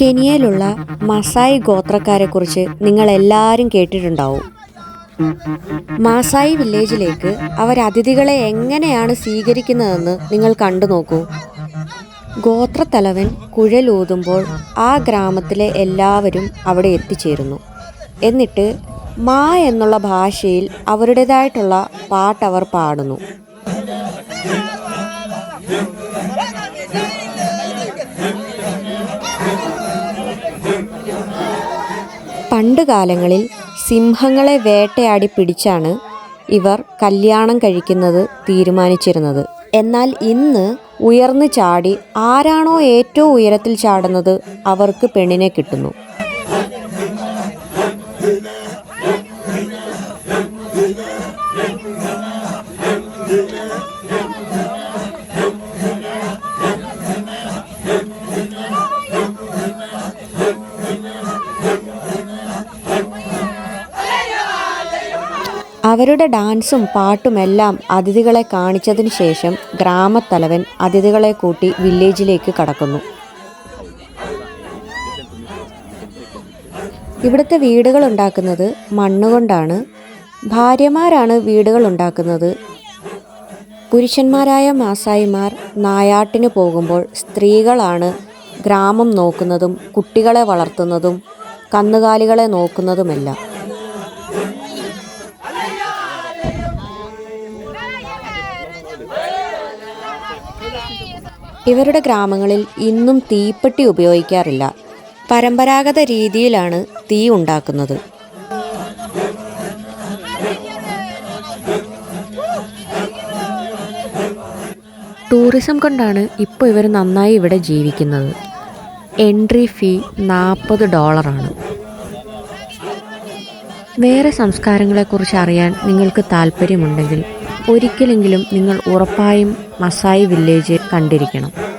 കെനിയയിലുള്ള Masai ഗോത്രക്കാരെക്കുറിച്ച് നിങ്ങൾ എല്ലാവരും കേട്ടിട്ടുണ്ടാവും. മാസായി വില്ലേജിലേക്ക് അവർ അതിഥികളെ എങ്ങനെയാണ് സ്വീകരിക്കുന്നതെന്ന് നിങ്ങൾ കണ്ടു നോക്കൂ. ഗോത്രത്തലവൻ കുഴലൂതുമ്പോൾ ആ ഗ്രാമത്തിലെ എല്ലാവരും അവിടെ എത്തിച്ചേരുന്നു. എന്നിട്ട് മാ എന്നുള്ള ഭാഷയിൽ അവരുടേതായിട്ടുള്ള പാട്ടവർ പാടുന്നു. പണ്ട് കാലങ്ങളിൽ സിംഹങ്ങളെ വേട്ടയാടി പിടിച്ചാണ് ഇവർ കല്യാണം കഴിക്കുന്നത് തീരുമാനിച്ചിരുന്നത്. എന്നാൽ ഇന്ന് ഉയർന്നു ചാടി ആരാണോ ഏറ്റവും ഉയരത്തിൽ ചാടുന്നത് അവർക്ക് പെണ്ണിനെ കിട്ടുന്നു. അവരുടെ ഡാൻസും പാട്ടുമെല്ലാം അതിഥികളെ കാണിച്ചതിന് ശേഷം ഗ്രാമത്തലവൻ അതിഥികളെ കൂട്ടി വില്ലേജിലേക്ക് കടക്കുന്നു. ഇവിടുത്തെ വീടുകൾ ഉണ്ടാക്കുന്നത് മണ്ണുകൊണ്ടാണ്. ഭാര്യമാരാണ് വീടുകൾ ഉണ്ടാക്കുന്നത്. പുരുഷന്മാരായ മാസായിമാർ നായാട്ടിന് പോകുമ്പോൾ സ്ത്രീകളാണ് ഗ്രാമം നോക്കുന്നതും കുട്ടികളെ വളർത്തുന്നതും കന്നുകാലികളെ നോക്കുന്നതുമെല്ലാം. ഇവരുടെ ഗ്രാമങ്ങളിൽ ഇന്നും തീപ്പെട്ടി ഉപയോഗിക്കാറില്ല. പരമ്പരാഗത രീതിയിലാണ് തീ ഉണ്ടാക്കുന്നത്. ടൂറിസം കൊണ്ടാണ് ഇപ്പോൾ ഇവർ നന്നായി ഇവിടെ ജീവിക്കുന്നത്. എൻട്രി ഫീ നാൽപ്പത് ഡോളറാണ്. വേറെ സംസ്കാരങ്ങളെക്കുറിച്ച് അറിയാൻ നിങ്ങൾക്ക് താല്പര്യമുണ്ടെങ്കിൽ ഒരിക്കലെങ്കിലും നിങ്ങൾ ഉറപ്പായും മസായി വില്ലേജ് കണ്ടിരിക്കണം.